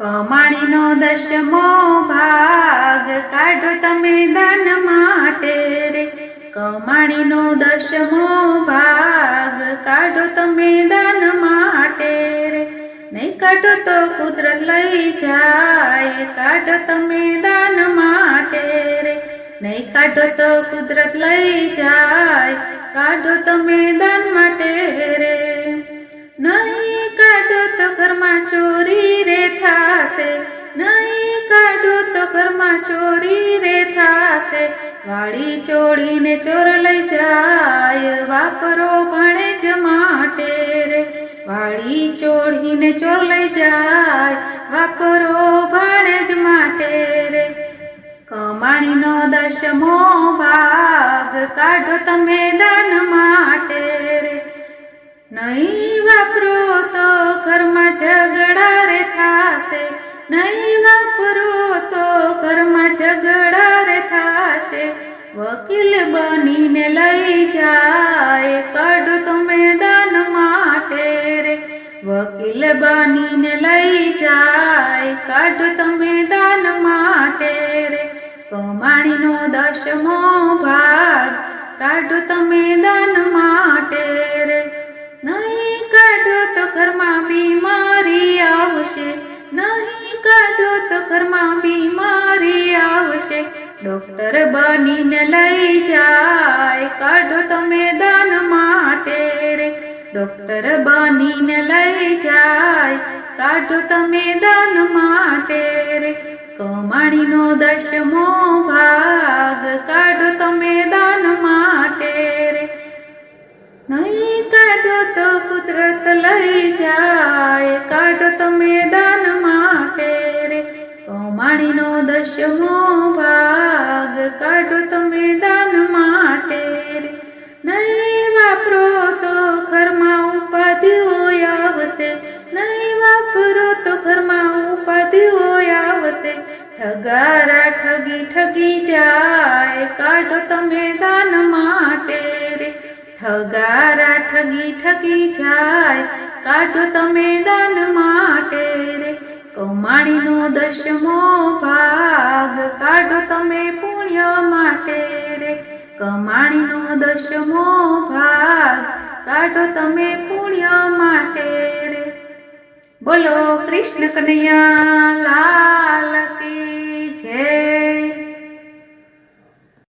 કમાણીનો દશમો ભાગ કાઢો તમે દાન માટે રે. કમાણીનો દશમો ભાગ કાઢો તમે દાન માટે રે. નહીં કાઢો તો કુદરત લઈ જાય, કાઢો તમે દાન માટે રે. નહીં કાઢો તો કુદરત લઈ જાય, કાઢો તમે દાન માટે રે. નહીં કાઢો તો ઘરમાં ચોરી થાશે? નહીં કાઢું તો ઘરમાં ચોરી રે થાશે. વાળી ચોળીને ચોર લઈ જાય, વાપરો ભણે જ માટે રે. વાળી ચોળીને ચોર લઈ જાય, વાપરો ભણે જ માટે રે. કમાણીનો દશમો ભાગ કાઢો તમે દાન માટે રે. નહીં વાપરો તો ઘરમાં ઝઘડા નહીં વાપરો તો ઘરમાં ઝઘડા થાશે. વકીલ બનીને લઈ જાય, કડ તમે દાન માટે રે. વકીલ બનીને લઈ જાય, કડ તમે દાન માટે રે. કમાણીનો દશમો ભાગ કાઢ તમે દાન માટે રે. તો બીમારી આવશે. ડોક્ટર બનીને લઈ જાય. કાઢો તમે દાન માટે રે. ડોક્ટર બનીને લઈ જાય. કાઢો તમે દાન માટે રે. કમાણીનો દશમો ભાગ. કાઢો તમે દાન માટે રે. નહીં કાઢો તો કુદરત લઈ જાય. કાઢો તમે દાન માટે કમાણીનો દશમો ભાગ કાઢો તમે દાન માટે નહીં વાપરો તો ઘરમાં ઉપાધિઓ આવશે. નહીં વાપરો તો ઘરમાં ઉપાધિઓ આવશે. ઠગારા ઠગી ઠગી જાય, કાઢો તમે દાન માટે રે. ઠગારા ઠગી ઠગી જાય, કાઢો તમે દાન માટે કમાણીનો દશમો ભાગ કાઢો તમે પુણ્ય માટે રે. કમાણીનો દશમો ભાગ કાઢો તમે પુણ્ય માટે રે. બોલો કૃષ્ણ કનૈયા લાલ કી